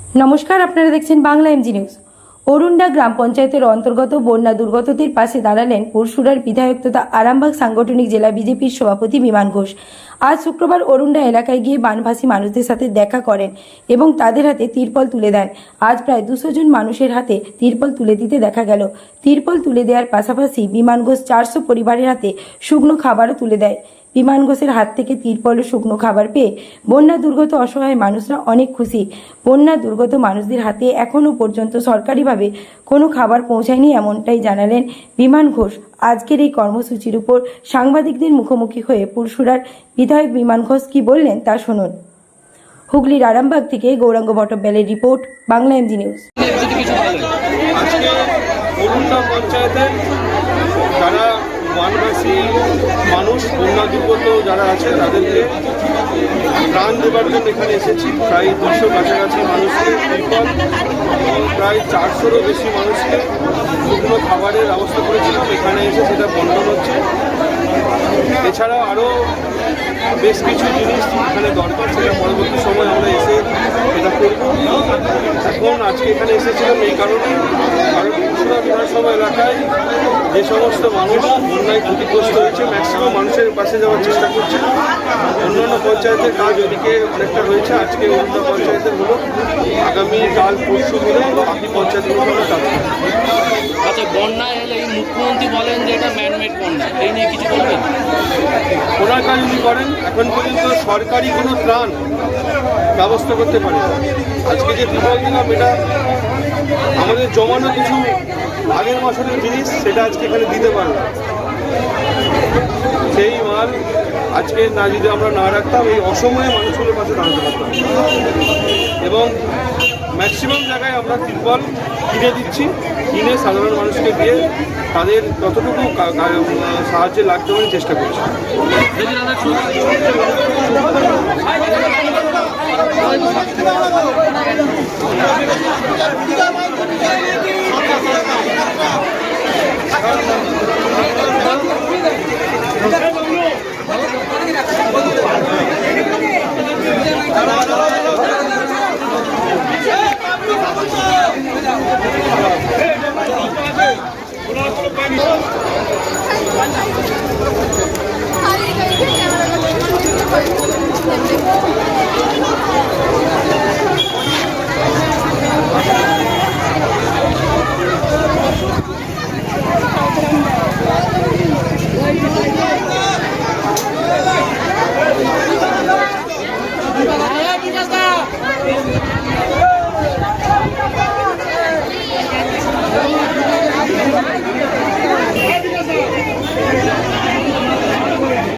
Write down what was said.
নমস্কার, আপনারা দেখছেন বাংলা এমজি নিউজ অরুণডা গ্রাম পঞ্চায়েতের অন্তর্গত বন্যা দুর্গতদের পাশে দাঁড়ালেন পরশুরার বিধায়ক তথা আরামবাগ সাংগঠনিক জেলা বিজেপির সভাপতি বিমান ঘোষ। আজ শুক্রবার অরুণডা এলাকায় গিয়ে বানভাসী মানুষদের সাথে দেখা করেন এবং তাদের হাতে তিরপল তুলে দেন। আজ প্রায় দুশো জন মানুষের হাতে তিরপল তুলে দিতে দেখা গেল। তিরপল তুলে দেওয়ার পাশাপাশি বিমান ঘোষ চারশো পরিবারের হাতে শুকনো খাবারও তুলে দেয়। বিমান ঘোষের হাত থেকে তিরপল শুকনো খাবার পেয়ে বন্যা দুর্গত অসহায় মানুষরা অনেক খুশি। বন্যা দুর্গত মানুষদের হাতে এখনও পর্যন্ত সরকারিভাবে কোনো খাবার পৌঁছায়নি এমনটাই জানালেন বিমান ঘোষ। আজকের এই কর্মসূচির উপর সাংবাদিকদের মুখোমুখি হয়ে পুরসুরার বিধায়ক বিমান ঘোষ কি বললেন তা শুনুন। হুগলির আরামবাগ থেকে গৌরাঙ্গ ভট্টবেলের রিপোর্ট, বাংলা এমজি নিউজ পঞ্চায়েতের যারা যারা আছে তাদেরকে প্রাণ দেবার জন্য এখানে এসেছি। প্রায় দুশো কাছাকাছি মানুষকে প্রায় চারশোরও বেশি মানুষকে শুকনো খাবারের ব্যবস্থা করেছিলাম। এখানে এসে সেটা বন্টন হচ্ছে। এছাড়া আরও বেশ কিছু জিনিস এখানে দরকার সেটা পরবর্তী সময় আমরা এসে এটা করব। এখন আজকে এখানে এসেছিলাম এই কারণে। কারণ বিধানসভা এলাকায় যে সমস্ত মানুষ বন্যায় ক্ষতিগ্রস্ত হয়েছে ম্যাক্সিমাম মানুষের পাশে যাওয়ার চেষ্টা করছে। অন্যান্য পঞ্চায়েতের কাজ ওদিকে অনেকটা রয়েছে আজকে অন্য পঞ্চায়েতের হলো, আগামী কাল পরশু হলে বাকি পঞ্চায়েতগুলো কাজ। আচ্ছা বন্যা এলে এই মুখ্যমন্ত্রী বলেন যে এটা ম্যানমেড বন্যা এই নিয়ে কিছু বলবেন? কাজ উনি করেন, এখন পর্যন্ত সরকারি কোনো ত্রাণ ব্যবস্থা করতে পারে। আজকে যে ত্রিপল দিলাম, এটা আমাদের জমানো কিছু আগের মাসের জিনিস, সেটা আজকে এখানে দিতে পারব সেই মাল আজকে না যদি আমরা না রাখতাম, এই অসময়ে মানুষগুলোর পাশে দাঁড়াতে পারতাম। এবং ম্যাক্সিমাম জায়গায় আমরা ত্রিপল কিনে দিচ্ছি, কিনে সাধারণ মানুষকে দিয়ে তাদের যতটুকু সাহায্যে লাগতে আমি চেষ্টা করছি